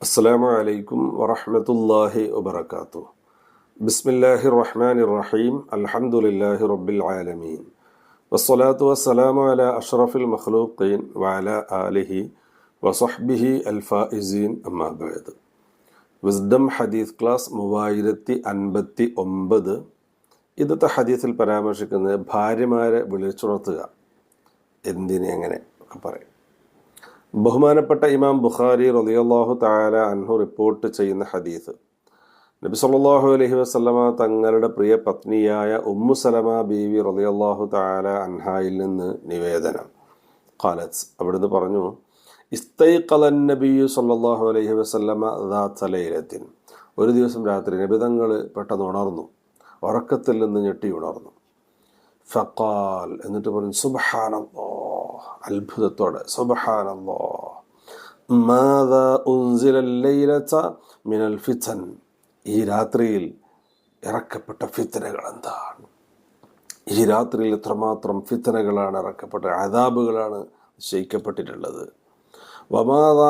അസ്സാം വലൈക്കും വറഹമത്തല്ലാഹി വബർക്കാത്തു ബിസ്മില്ലാഹി റഹ്മാൻ റഹീം. അലഹമുല്ലാഹി റബ്ബിൽ ആലമീൻ. വസ്സലാത്തു വസ്സലാമു അല അഷ്റഫിൽ മഖ്ലൂഖീൻ വഅല ആലിഹി വസഹ്ബിഹി അൽഫായിസീൻ അമ്മാബാദ് വിസ്ഡം ഹദീസ് ക്ലാസ് മൂവായിരത്തി അൻപത്തി ഒമ്പത് ഇന്നത്തെ ഹദീസിൽ പരാമർശിക്കുന്നത് ഭാര്യമാരെ വിളിച്ചുണർത്തുക. എന്തിനെ എങ്ങനെ? ഒക്കെ പറയും. ബഹുമാനപ്പെട്ട ഇമാം ബുഖാരി റളിയല്ലാഹു തആല അൻഹു റിപ്പോർട്ട് ചെയ്യുന്ന ഹദീസ്. നബി സല്ലാഹു അലഹി വസ്ലമ തങ്ങളുടെ പ്രിയ പത്നിയായ ഉമ്മു സലമ ബീവി റളിയല്ലാഹു തആല അൻഹായിൽ നിന്ന് നിവേദനം. ഖാലത്ത് അവിടുന്ന് പറഞ്ഞു ഇസ്തൈഖലൻ നബിയു സല്ലാഹു അലഹി വസല്ലമ ദാ ലൈലത്തിൻ. ഒരു ദിവസം രാത്രി നബിതങ്ങൾ പെട്ടെന്ന് ഉണർന്നു. ഉറക്കത്തിൽ നിന്ന് ഞെട്ടി ഉണർന്നു. ഫക്കാൽ എന്നിട്ട് പറഞ്ഞു സുബഹാനല്ലോ അത്ഭുതത്തോടെ സുബഹാനല്ലോ മിനൽ ഫിതൻ ഈ രാത്രിയിൽ ഇറക്കപ്പെട്ട ഫിത്തനകൾ എന്താണ്? ഈ രാത്രിയിൽ എത്രമാത്രം ഫിത്തനകളാണ് ഇറക്കപ്പെട്ട അതാബുകളാണ്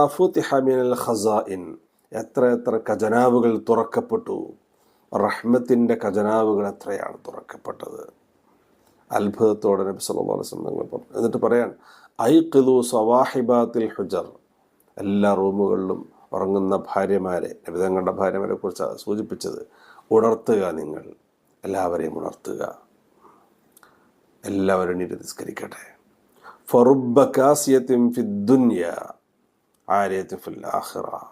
ഫുതിഹ മിനൽ ഖസാഇൻ. എത്ര എത്ര ഖജനാവുകൾ തുറക്കപ്പെട്ടു. റഹ്മത്തിന്റെ ഖജനാവുകൾ എത്രയാണ് തുറക്കപ്പെട്ടത്? അത്ഭുതത്തോടെ നബി സല്ലല്ലാഹു അലൈഹി വസല്ലം തങ്ങൾ പറഞ്ഞു. എന്നിട്ട് പറയാൻ കിലു സവാഹിബാത്തിൽ ഹുജർ. എല്ലാ റൂമുകളിലും ഉറങ്ങുന്ന ഭാര്യമാരെ നബി തങ്ങളുടെ ഭാര്യമാരെ കുറിച്ച് സൂചിപ്പിച്ചത് ഉണർത്തുക നിങ്ങൾ. എല്ലാവരെയും ഉണർത്തുക. എല്ലാവരും ഇനി നിസ്കരിക്കട്ടെ. ഫറുബ കാസിയത്തിൻ ഫിദ്ദുന്യ ആര്യത്തിൻ ഫിൽ ആഹ്റ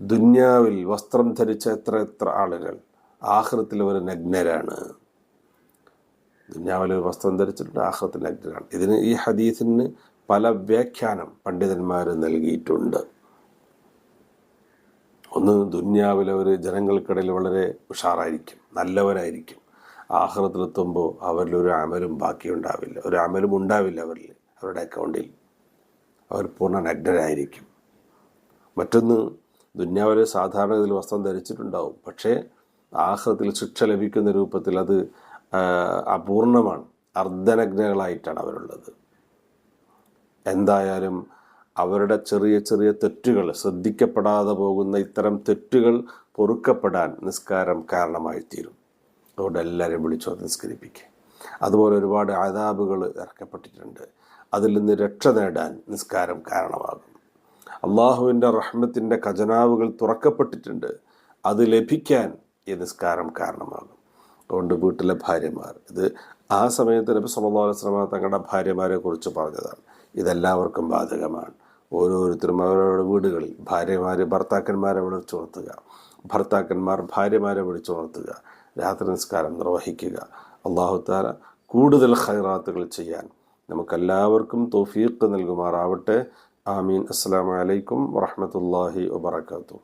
ദുന്യാവിൽ വസ്ത്രം ധരിച്ച എത്ര എത്ര ആളുകൾ ആഹ്റത്തിൽ ഒരു നഗ്നരാണ്. ദുന്യാവിൽ ഒരു വസ്ത്രം ധരിച്ചിട്ടുണ്ട് ആഹ്റത്തിൽ അഗ്രഹാണ് ഇതിന് ഈ ഹദീസിന് പല വ്യാഖ്യാനം പണ്ഡിതന്മാർ നൽകിയിട്ടുണ്ട്. ഒന്ന് ദുന്യാവിലെ ഒരു ജനങ്ങൾക്കിടയിൽ വളരെ ഉഷാറായിരിക്കും നല്ലവരായിരിക്കും. ആഹ്റത്തിലെത്തുമ്പോൾ അവരിൽ ഒരു അമലും ബാക്കിയുണ്ടാവില്ല. ഒരു അമലും ഉണ്ടാവില്ല അവരിൽ അവരുടെ അക്കൗണ്ടിൽ. അവർ പൂർണ നഗ്നരായിരിക്കും മറ്റൊന്ന് ദുന്യാവിലെ സാധാരണ ഇതിൽ വസ്ത്രം ധരിച്ചിട്ടുണ്ടാവും. പക്ഷേ ആഹ്റത്തിൽ ശിക്ഷ ലഭിക്കുന്ന രൂപത്തിൽ അത് അപൂർണമാണ്. അർദ്ധനഗ്നകളായിട്ടാണ് അവരുള്ളത്. എന്തായാലും അവരുടെ ചെറിയ ചെറിയ തെറ്റുകൾ ശ്രദ്ധിക്കപ്പെടാതെ പോകുന്ന ഇത്തരം തെറ്റുകൾ പൊറുക്കപ്പെടാൻ നിസ്കാരം കാരണമായി തീരും അതുകൊണ്ട് എല്ലാവരെയും വിളിച്ചോ നിസ്കരിപ്പിക്കുക. അതുപോലെ ഒരുപാട് ആദാബുകൾ ഇറക്കപ്പെട്ടിട്ടുണ്ട്. അതിൽ നിന്ന് രക്ഷ നേടാൻ നിസ്കാരം കാരണമാകും. അള്ളാഹുവിന്റെ റഹ്മത്തിന്റെ ഖജനാവുകൾ തുറക്കപ്പെട്ടിട്ടുണ്ട്. അത് ലഭിക്കാൻ ഈ നിസ്കാരം കാരണമാകും. അതുകൊണ്ട് വീട്ടിലെ ഭാര്യമാർ. ഇത് ആ സമയത്ത് നബി അലൈഹി വസല്ലം തങ്ങളുടെ ഭാര്യമാരെ കുറിച്ച് പറഞ്ഞതാണ്. ഇതെല്ലാവർക്കും ബാധകമാണ്. ഓരോരുത്തരും അവരവരുടെ വീടുകളിൽ ഭാര്യമാർ ഭർത്താക്കന്മാരെ വിളിച്ചുണർത്തുക. ഭർത്താക്കന്മാർ ഭാര്യമാരെ വിളിച്ചുണർത്തുക. രാത്രി നിസ്കാരം നിർവഹിക്കുക. അള്ളാഹു താല കൂടുതൽ ഖൈറാത്തുകൾ ചെയ്യാൻ നമുക്കെല്ലാവർക്കും തൗഫീഖ് നൽകുമാറാവട്ടെ. ആമീൻ. അസ്സാം വലൈക്കും വറഹമത്തല്ലാഹി വബർക്കാത്തു